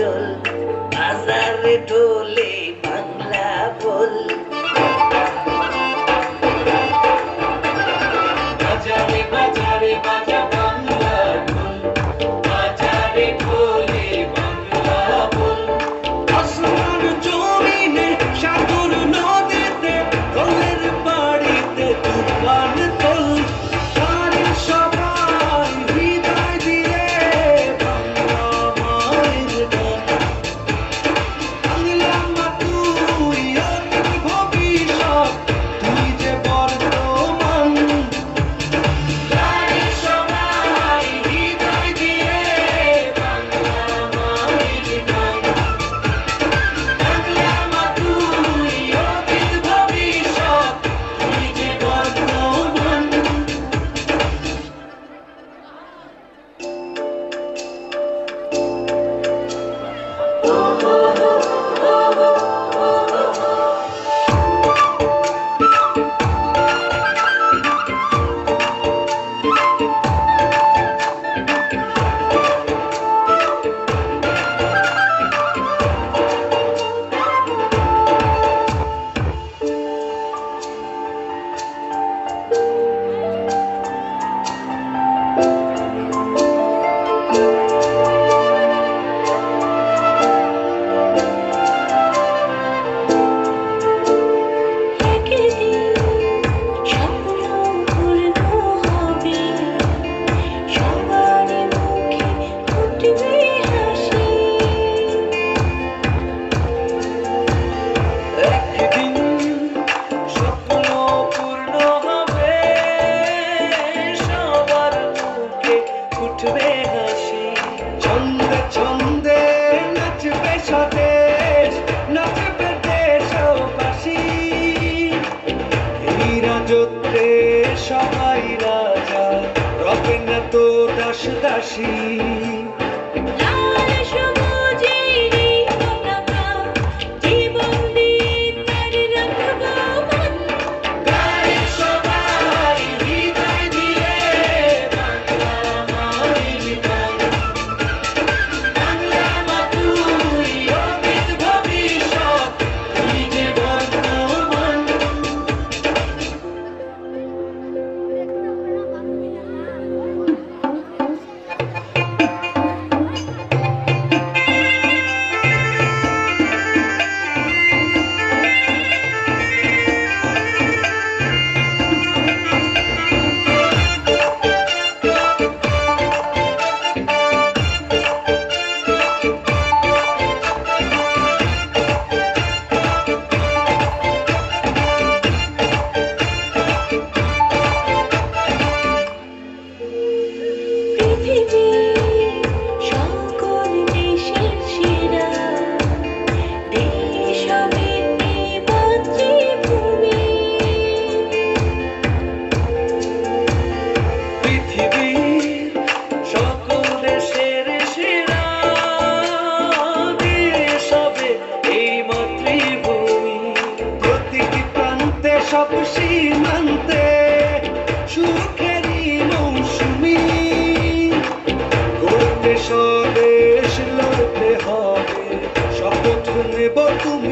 little, as a little. ফুটবে হাসি ছন্দে ছন্দে নাচবে স্বদেশ নাচবে দেশবাসী এই রাজত্বে সবাই রাজা রবে না তো দাস দাসী সব সীমান্তে সুখেরই মৌসুমি। গোটে স্বদেশ লড়তে হবে শপথ নেব তুমি